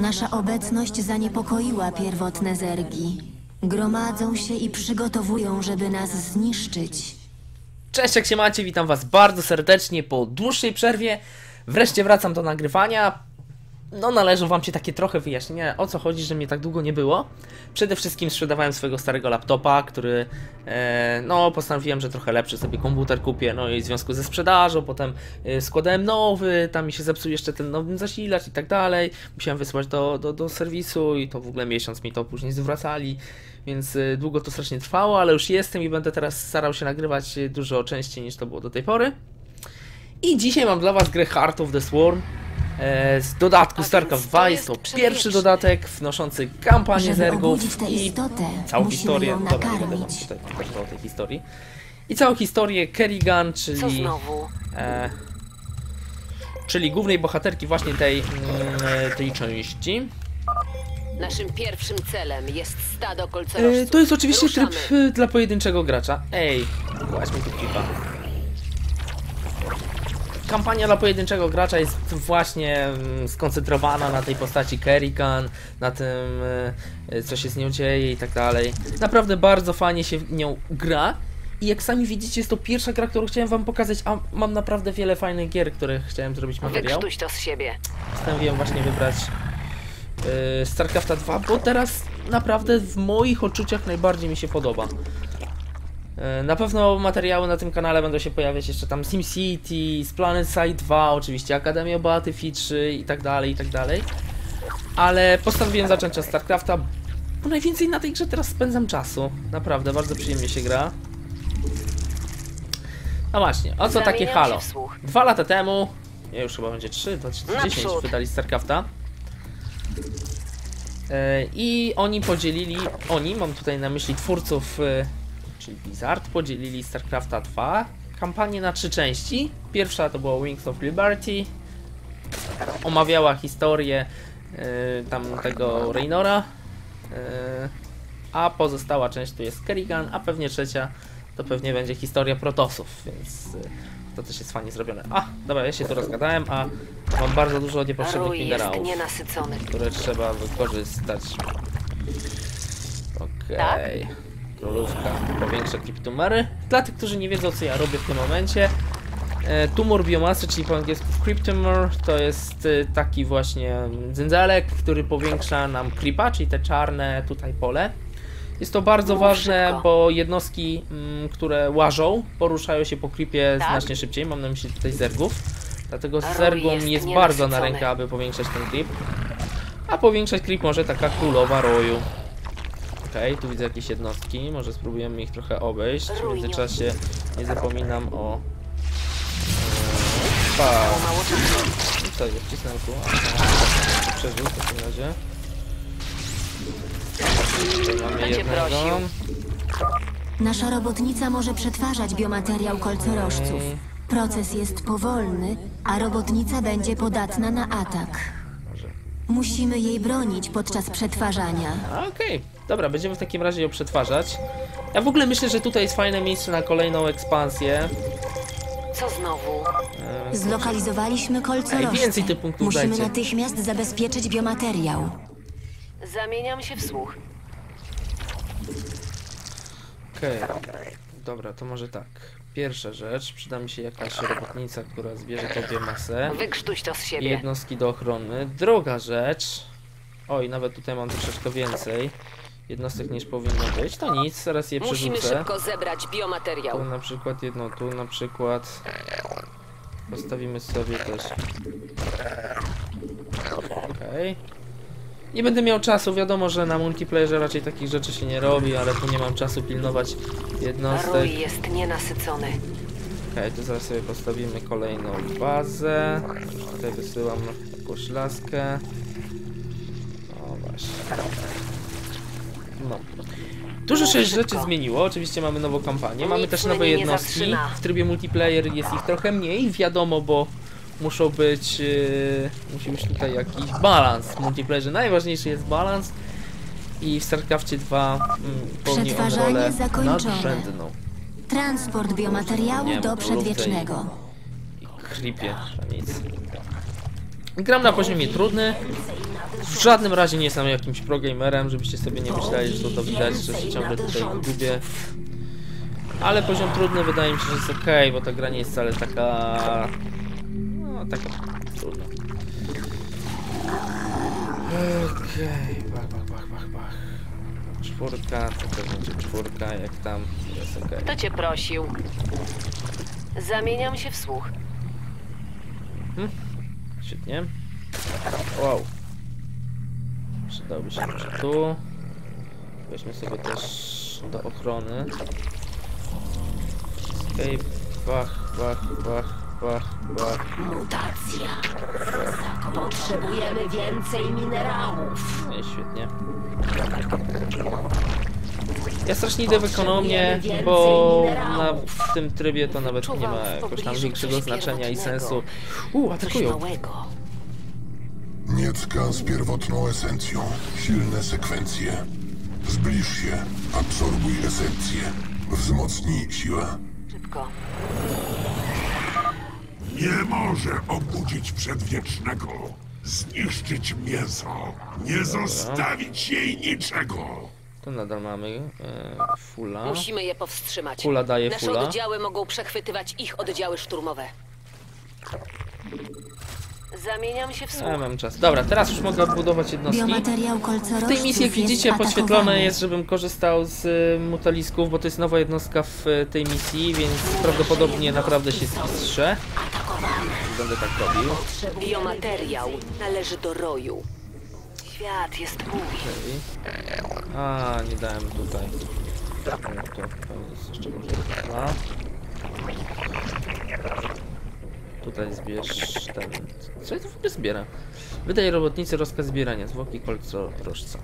Nasza obecność zaniepokoiła pierwotne zergi. Gromadzą się i przygotowują, żeby nas zniszczyć. Cześć, jak się macie? Witam was bardzo serdecznie po dłuższej przerwie. Wreszcie wracam do nagrywania. No, należą wam się takie trochę wyjaśnienia, o co chodzi, że mnie tak długo nie było. Przede wszystkim sprzedawałem swojego starego laptopa, który, e, no, postanowiłem, że trochę lepszy sobie komputer kupię, no i w związku ze sprzedażą, potem e, składałem nowy, tam mi się zepsuł jeszcze ten nowy zasilacz i tak dalej. Musiałem wysłać do, do, do serwisu i to w ogóle miesiąc mi to później zwracali, więc e, długo to strasznie trwało, ale już jestem i będę teraz starał się nagrywać dużo częściej niż to było do tej pory. I dzisiaj mam dla was grę Heart of the Swarm. E, Z dodatku StarCraft więc 2 to jest to jest pierwszy dodatek wnoszący kampanię zergów i całą historię. Dobra, nie będę wam tutaj pokazywał tej historii. I całą historię Kerrigan, czyli, e, czyli głównej bohaterki właśnie tej, mm, e, tej części. Naszym pierwszym celem jest stado E, kolcerożców. to jest oczywiście Ruszamy. tryb e, dla pojedynczego gracza. Ej, właśnie tu klipa. Kampania dla pojedynczego gracza jest właśnie mm, skoncentrowana na tej postaci Kerrigan, na tym e, e, co się z nią dzieje i tak dalej. Naprawdę bardzo fajnie się w nią gra. I jak sami widzicie, jest to pierwsza gra, którą chciałem wam pokazać, a mam naprawdę wiele fajnych gier, które chciałem zrobić materiał. Wykrztuś to z siebie. Postanowiłem właśnie wybrać yy, StarCrafta 2, bo teraz naprawdę w moich odczuciach najbardziej mi się podoba. Yy, na pewno materiały na tym kanale będą się pojawiać jeszcze tam SimCity, z Planet Side 2, oczywiście Akademia Battlefield 3 i tak dalej, i tak dalej. Ale postanowiłem zacząć od StarCrafta, bo najwięcej na tej grze teraz spędzam czasu. Naprawdę, bardzo przyjemnie się gra. No właśnie, o co takie halo? Dwa lata temu, nie już chyba będzie 3, 2010 Naprzód. wydali StarCrafta. E, I oni podzielili, oni, mam tutaj na myśli twórców, e, czyli Blizzard, podzielili StarCrafta 2 kampanię na trzy części. Pierwsza to była Wings of Liberty, omawiała historię e, tam tego Raynora, e, a pozostała część to jest Kerrigan, a pewnie trzecia to pewnie będzie historia Protosów, więc e, to też jest fajnie zrobione. A, dobra, ja się tu rozgadałem, a mam bardzo dużo niepotrzebnych minerałów które trzeba wykorzystać. Okej. Tak? Królówka powiększa kryptomery. Dla tych, którzy nie wiedzą, co ja robię w tym momencie. E, tumor biomasy, czyli po angielsku Cryptomere, to jest e, taki właśnie dzędzelek, który powiększa nam creepa, czyli te czarne tutaj pole. Jest to bardzo Mów ważne, szybko. bo jednostki, mm, które łażą, poruszają się po creepie Tak? znacznie szybciej. Mam na myśli tutaj zergów. Dlatego zergom jest jest bardzo na rękę, aby powiększać ten creep. A powiększać creep może taka królowa roju. Okej, tu widzę jakieś jednostki, może spróbujemy ich trochę obejść. W międzyczasie nie zapominam o... Eee, pa. I co, jest wcisnę tu. Przeżył w takim razie. Tutaj mamy jednego. prosił. Nasza robotnica może przetwarzać biomateriał kolcorożców. Proces jest powolny, a robotnica będzie podatna na atak. Może. Musimy jej bronić podczas przetwarzania. Okej, dobra, będziemy w takim razie ją przetwarzać. Ja w ogóle myślę, że tutaj jest fajne miejsce na kolejną ekspansję. Co znowu? Eee, Zlokalizowaliśmy Ej, kolcorożce. więcej tych punktów Musimy dajcie. natychmiast zabezpieczyć biomateriał. Zamieniam się w słuch. Okej, dobra, to może tak. Pierwsza rzecz, przyda mi się jakaś robotnica, która zbierze tą biomasę. Wykrztuś to z I siebie. jednostki do ochrony. Druga rzecz. Oj, nawet tutaj mam troszeczkę więcej jednostek niż powinno być. To nic, zaraz je Musimy przerzucę. szybko zebrać Tu biomateriał. na przykład jedno, tu na przykład. Postawimy sobie też. Okej. Nie będę miał czasu, wiadomo, że na multiplayerze raczej takich rzeczy się nie robi, ale tu nie mam czasu pilnować jednostek. Rój jest nienasycony. Okej, to zaraz sobie postawimy kolejną bazę. Tutaj wysyłam jakąś laskę. Dużo się rzeczy zmieniło, oczywiście mamy nową kampanię, mamy Nic też mnie nowe nie jednostki. zatrzyma. W trybie multiplayer jest ich trochę mniej, wiadomo, bo muszą być, yy, musi być tutaj jakiś balans. W multiplayerze najważniejszy jest balans i w StarCraftie 2 mm, pełni on Przetwarzanie rolę zakończone. nadrzędną. Transport biomateriału Nie, do przedwiecznego. i creepie, a nic. Gram na poziomie trudny. W żadnym razie nie jestem jakimś progamerem, żebyście sobie nie myśleli, że to, to widać, że się ciągle tutaj gubię. Ale poziom trudny wydaje mi się, że jest ok, bo ta gra nie jest wcale taka... No, taka trudna. Okej, bach, bach, bach, bach, bach. Czwórka, to też będzie czwórka, jak tam jest ok. Kto cię prosił? Zamieniam się w słuch. Świetnie. Wow. Się może tu. Weźmy sobie też do ochrony. Escape. Bach, bach, bach, bach, bach. Mutacja. Potrzebujemy więcej minerałów. I świetnie. Ja strasznie idę w ekonomię, bo na, w tym trybie to nawet nie ma jakoś tam większego znaczenia i sensu. U, Coś atakują. Niecka z pierwotną esencją. Silne sekwencje. Zbliż się. Absorbuj esencję. Wzmocnij siłę. Szybko. Nie może obudzić przedwiecznego, zniszczyć mięso, nie zostawić jej niczego. To nadal mamy e, fulla. Musimy je powstrzymać. Kula daje Nasze fula. oddziały mogą przechwytywać ich oddziały szturmowe. Zamieniam się w słuch. Ja mam czas. Dobra, teraz już mogę budować jednostki. W tej misji, jak jest widzicie, podświetlone atakowany. jest, żebym korzystał z y, mutalisków, bo to jest nowa jednostka w y, tej misji, więc prawdopodobnie naprawdę się spistrze. Będę tak robił. Biomateriał należy do roju. Świat jest mój. Okej. A, nie dałem tutaj. No to pewnie jest jeszcze może dwa. Tutaj zbierz ten... Co ja tu w ogóle zbieram? Wydaj robotnicy rozkaz zbierania zwłoki kolcorożca.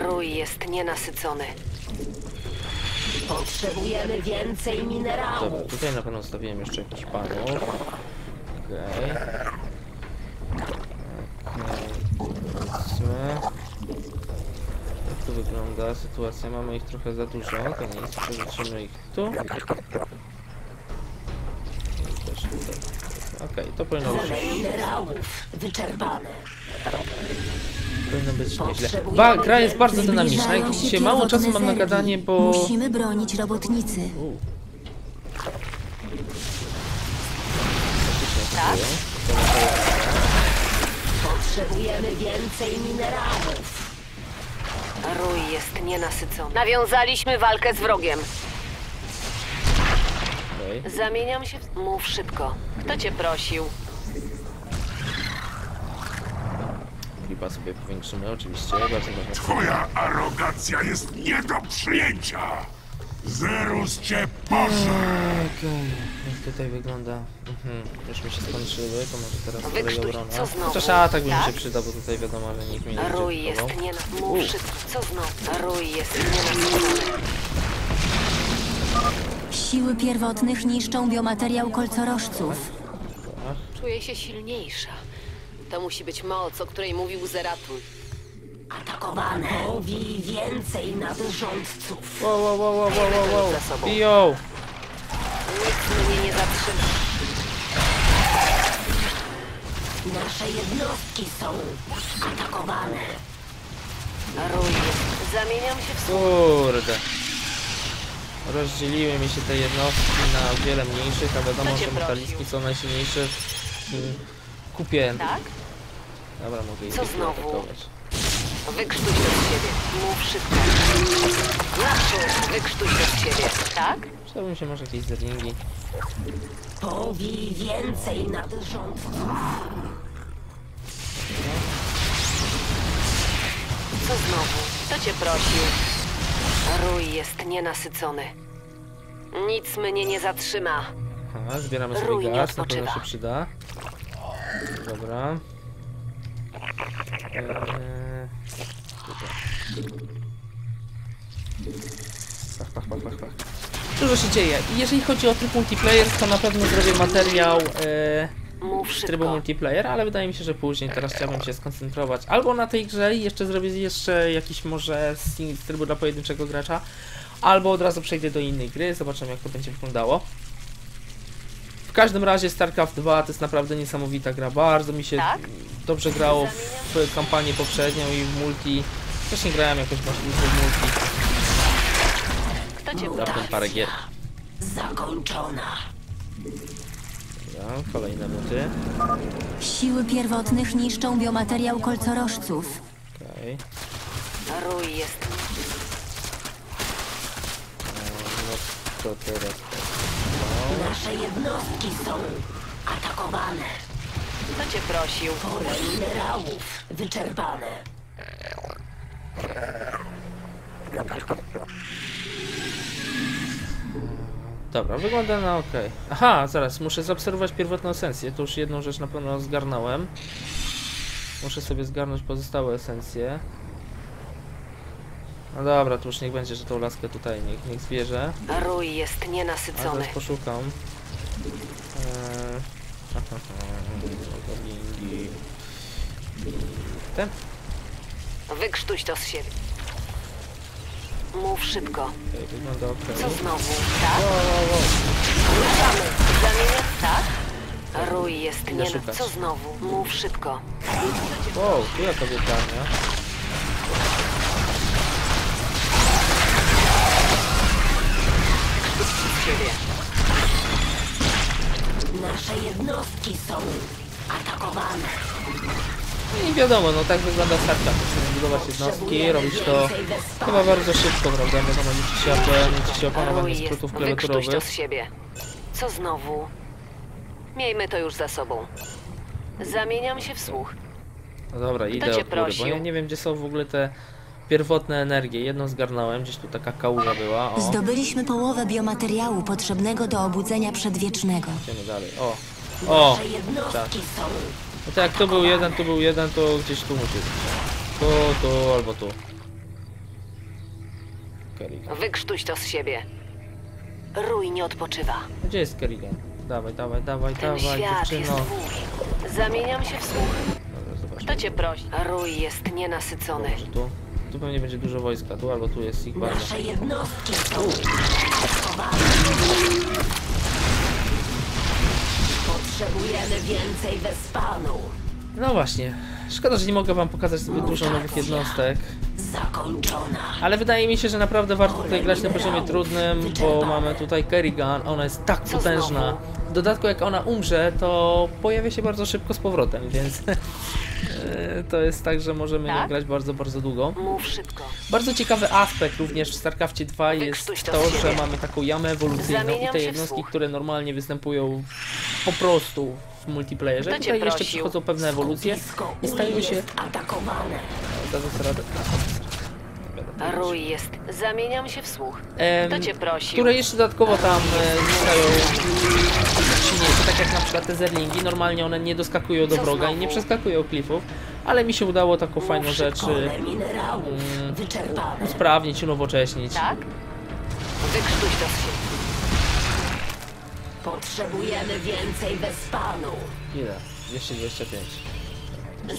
Rój jest nienasycony. Potrzebujemy więcej minerałów. Dobra, tutaj na pewno zostawiłem jeszcze jakiś panów. Okej. Okej. Powiedzmy. Jak to wygląda sytuacja? Mamy ich trochę za dużo, to jest. Przerzucimy ich tu. I też tutaj. Okej, to powinno być, Minerałów wyczerpane. powinno być nieźle. Ba, gra jest bardzo dynamiczna. Jak Zbliżają się mało czasu mam na gadanie, bo... Musimy bronić robotnicy. U. To- Potrzebujemy więcej minerałów. Rój jest nienasycony. Nawiązaliśmy walkę z wrogiem. Zamieniam się w... Mów szybko. Kto cię prosił? Klipa sobie powiększymy, oczywiście. Twoja arogancja jest nie do przyjęcia. Zerus cię pożre. Okej, jak tutaj wygląda? Mhm, już mi się skończyły, to może teraz kolej obrona. Chociaż atak by mi się Tak? przydał, bo tutaj wiadomo, że nikt mnie nie Rój będzie jest kupował. nienasycony. U. Mów szybko. Co znowu? Rój jest nienasycony. Siły pierwotnych niszczą biomateriał kolcorożców. Czuję się silniejsza. To musi być moc, o której mówił Zeratun. Atakowane. Mówi więcej nadrządców. Wow, wow, wow, wow, wow, wow, wow. Za sobą. Biją! Nic mnie nie zatrzyma. Nasze jednostki są atakowane. Jest... Zamieniam się w słuch. Kurde. Rozdzieliły mi się te jednostki na wiele mniejszych, a wiadomo, że metaliski są najsilniejsze w tym kupie. Tak? Dobra, mogę Co znowu? atakować. Wykrztuś to z siebie. Mów szybko. Naprzód. Wykrztuś to z siebie. Tak? Przydałby mi się może jakieś zerlingi. Mówi więcej nadrządców. Co znowu? Kto cię prosił? Rój jest nienasycony. Nic mnie nie zatrzyma. Aha, zbieramy sobie Rój nie gaz, na pewno odpoczywa. się przyda. Dobra. Eee. Pach, pach, pach, pach, pach. Dużo się dzieje. I jeżeli chodzi o tryb multiplayer, to na pewno zrobię materiał e, trybu multiplayer, ale wydaje mi się, że później. Teraz chciałbym się skoncentrować albo na tej grze i jeszcze zrobię jeszcze jakiś może z, z trybu dla pojedynczego gracza, albo od razu przejdę do innej gry, zobaczymy jak to będzie wyglądało. W każdym razie StarCraft 2 to jest naprawdę niesamowita gra. Bardzo mi się Tak? dobrze grało w kampanię poprzednią i w multi. Też nie grałem jakoś właśnie w multi. Kto cię parę gier. Zakończona. Dobra, kolejne muty. Siły pierwotnych niszczą biomateriał kolcorożców. Okej. Rój jest... No to teraz Nasze jednostki są atakowane. Kto cię prosił? Pole minerałów wyczerpane. Dobra, wygląda na ok. Aha, zaraz, muszę zaobserwować pierwotną esencję. To już jedną rzecz na pewno zgarnąłem. Muszę sobie zgarnąć pozostałe esencje. No dobra, to już niech będzie, że tą laskę tutaj niech, niech zwierzę. Rój jest A nienasycony. teraz poszukam. Eee... Ten? Wykrztuś to z siebie. Mów szybko. Okej, wygląda ok. Co znowu? Tak? Ruszamy. Zamieniam? Tak? Rój jest nie... Co znowu? Mów szybko. Wow, tu jaka wietarnia. Siebie. Nasze jednostki są atakowane. No I wiadomo, no tak wygląda StarCraft. Musimy budować jednostki, robić to chyba bardzo szybko, prawda? Wiadomo, liczy się AP, liczy się opanowanie skrótów klawiaturowych. z siebie. Co znowu? Miejmy to już za sobą. Zamieniam się w słuch. No dobra, idę od góry, bo ja nie wiem, gdzie są w ogóle te pierwotne energie. Jedną zgarnąłem, gdzieś tu taka kałuża była. O, Zdobyliśmy połowę biomateriału potrzebnego do obudzenia przedwiecznego. idziemy dalej. O, o, są no to jak tu był jeden, tu był jeden, to gdzieś tu musi być. Tu, tu, albo tu. Kerrigan. Wykrztuś to z siebie. Rój nie odpoczywa. Gdzie jest Kerrigan? Dawaj, dawaj, dawaj, Ten dawaj, świat jest dziewczyno. twój. Zamieniam się w słuch. Dobra, zobacz. Kto cię prosi? Rój jest nienasycony. Może tu? Tu pewnie będzie dużo wojska, tu albo tu jest ich bardzo. Nasze jednostki są. Potrzebujemy więcej Wespanu. No właśnie, szkoda, że nie mogę wam pokazać zbyt dużo nowych jednostek. Zakończona. Ale wydaje mi się, że naprawdę warto tutaj grać na poziomie trudnym, bo mamy tutaj Kerrigan, ona jest tak potężna. W dodatku jak ona umrze, to pojawia się bardzo szybko z powrotem, więc to jest tak, że możemy Tak? grać bardzo, bardzo długo. Mów szybko. Bardzo ciekawy aspekt również w StarCraftie 2 jest to to, że mamy taką jamę ewolucyjną i Zamieniam te się w jednostki, które normalnie występują po prostu w multiplayerze. Kto Tutaj jeszcze przychodzą pewne ewolucje i stają się... atakowane. Radę. Rój jest. Zamieniam się w słuch. Kto cię prosił? które jeszcze dodatkowo tam e, zyskają silniejsze, tak jak na przykład te zerlingi, normalnie one nie doskakują do wroga i nie przeskakują klifów, ale mi się udało taką fajną rzecz wyczerpane. usprawnić, unowocześnić. Tak? Wykrztuś to z siebie. Potrzebujemy więcej Wespanu. Ile? 225.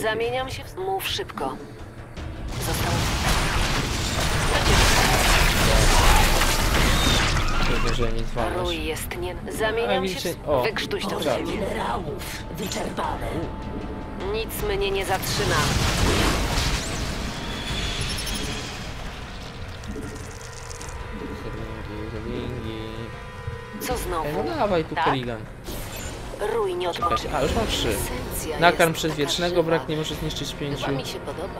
Zamieniam się w... Mów szybko. Zostało... Nie zdążyłem nic walnąć. Rój jest nie... Zamieniam się w... o. Wykrztuś to z Dobra. siebie. Minerałów wyczerpane. Nic mnie nie zatrzyma. Co Ej, znowu? no dawaj tu Tak? Kerrigan. Rój nie odpoczywa. Czekajcie, a już mam trzy. Nakarm przedwiecznego, brak nie może zniszczyć pięciu,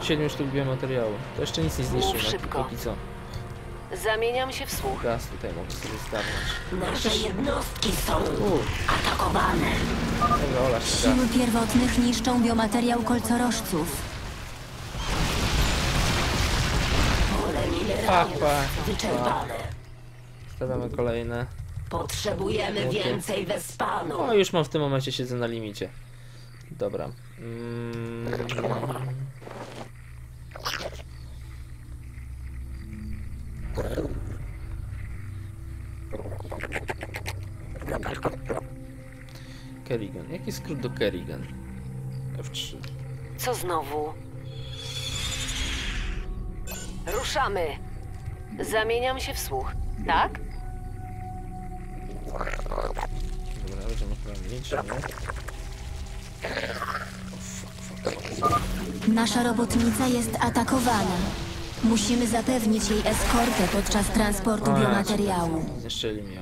siedmiu sztuk biomateriału. To jeszcze nic nie zniszczył, na szybko. póki co. Zamieniam się w słuch. Gaz tutaj mogę sobie zgarnąć. Nasze jednostki są atakowane. dobra, Ola. Siły pierwotnych niszczą biomateriał kolcorożców. Pole pach. wyczerpane. Stawiamy kolejne. Potrzebujemy więcej Wespanu. O, już mam w tym momencie, siedzę na limicie. Dobra. Mm. Kerrigan. Jaki skrót do Kerrigan? F3. Co znowu? Ruszamy. Zamieniam się w słuch. Tak? Dobra, będziemy chyba mieć, nie? Nasza robotnica jest atakowana. Musimy zapewnić jej eskortę podczas transportu O, biomateriału. Zniszczyli mi ją.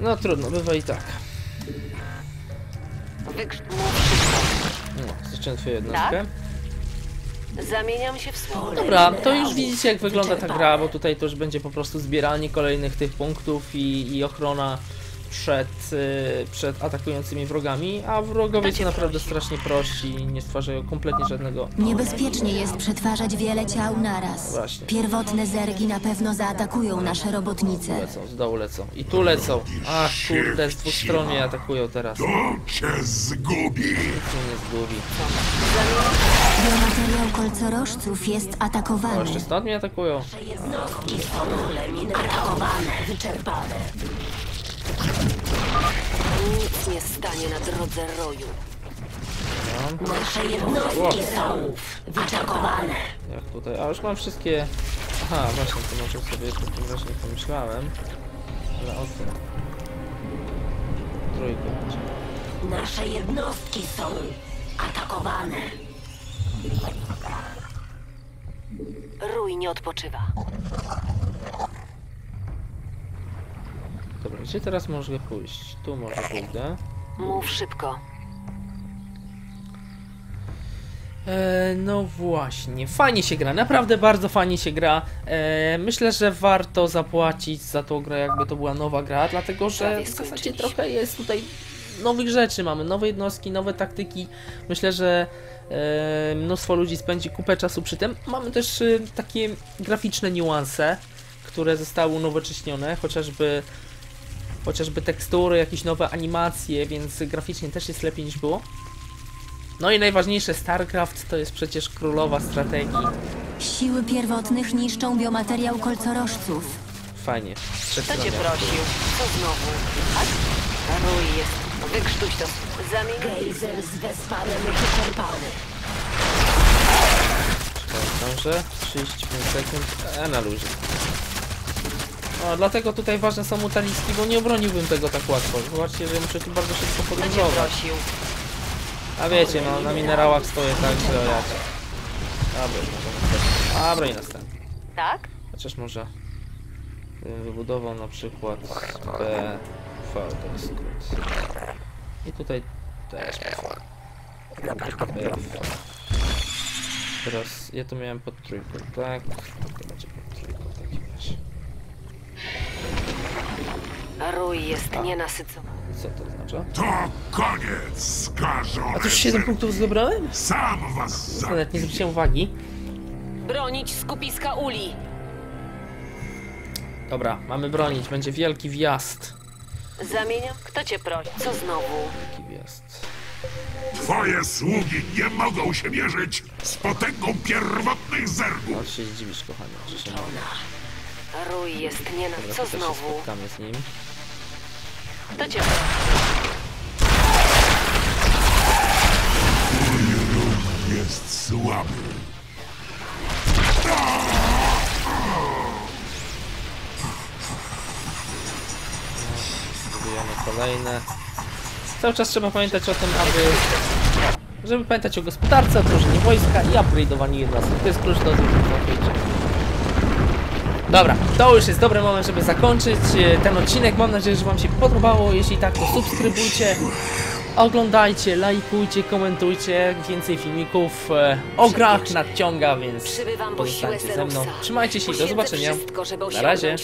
No trudno, bywa i tak. No, zniszczyłem twoją jednostkę. Zamieniam się w. Dobra, to już widzicie jak wygląda ta gra, bo tutaj to już będzie po prostu zbieranie kolejnych tych punktów i, i ochrona przed, y, przed atakującymi wrogami, a wrogowie są naprawdę strasznie prości i nie stwarzają kompletnie żadnego... Niebezpiecznie jest przetwarzać wiele ciał naraz. Właśnie. Pierwotne zergi na pewno zaatakują nasze robotnice. Lecą, z dołu lecą. I tu lecą. Ach kurde, z dwóch stron mnie atakują teraz. To cię zgubi. Nic mnie nie zgubi. Biomateriał kolcorożców jest O, atakowany. jeszcze stąd mnie atakują. Jednostki są atakowane, wyczerpane. Nic nie stanie na drodze roju. Nasze jednostki są wyczerpane. Jak tutaj. A już mam wszystkie. Aha, właśnie, to może sobie to tym razie nie pomyślałem. Ale o tym. Trójkę. Nasze jednostki są atakowane. Rój nie odpoczywa. Dobra, gdzie teraz mogę pójść? Tu może pójdę. Mów szybko. E, no właśnie, fajnie się gra, naprawdę bardzo fajnie się gra. E, myślę, że warto zapłacić za tą grę, jakby to była nowa gra, dlatego że w zasadzie trochę jest tutaj nowych rzeczy, mamy nowe jednostki, nowe taktyki. Myślę, że e, mnóstwo ludzi spędzi kupę czasu przy tym. Mamy też e, takie graficzne niuanse, które zostały unowocześnione, chociażby chociażby tekstury, jakieś nowe animacje, więc graficznie też jest lepiej niż było. No i najważniejsze, StarCraft to jest przecież królowa strategii. Siły pierwotnych niszczą biomateriał kolcorożców. Fajnie. Kto cię prosił? Co znowu? Tak? Rój jest. Wykrztuś to. Zamień... Gejzer z Wespanem wyczerpany. Dobrze, 35 sekund, e, na luzie. No, dlatego tutaj ważne są mutaliski, bo nie obroniłbym tego tak łatwo. Zobaczcie, że muszę tu bardzo szybko podróżować. prosił? A wiecie, no na minerałach stoję tak, że jacie. Dobra, i następny. Tak? Chociaż może bym wybudował na przykład B, V to jest skrót. I tutaj też B, V. Teraz ja to miałem pod trójką, tak? To będzie Rój jest nienasycony. Co to oznacza? To koniec skażony. A to już 7 punktów zdobrałem? Sam was za... Nawet nie zwróciłem uwagi. Bronić skupiska uli. Dobra, mamy bronić, będzie wielki wjazd. Zamieniam... Kto cię prosi? Co znowu? Wielki wjazd. Twoje sługi nie mogą się mierzyć z potęgą pierwotnych zergów. Ale się zdziwisz, kochanie, że się. Rój jest niena... Dobra, Co się znowu? spotkamy z nim. Kto cię prosi? Jest słaby. Budujemy kolejne. Cały czas trzeba pamiętać o tym, aby... Żeby pamiętać o gospodarce, o wojska i upgrade'owaniu jednostek. To jest klucz do zwycięstwa. Dobra, to już jest dobry moment, żeby zakończyć e, ten odcinek. Mam nadzieję, że Wam się podobało. Jeśli tak, to subskrybujcie, oglądajcie, lajkujcie, komentujcie. Więcej filmików e, o grach nadciąga, więc Przybywam po siłę pozostańcie ze mną. Trzymajcie się i do zobaczenia. Na razie.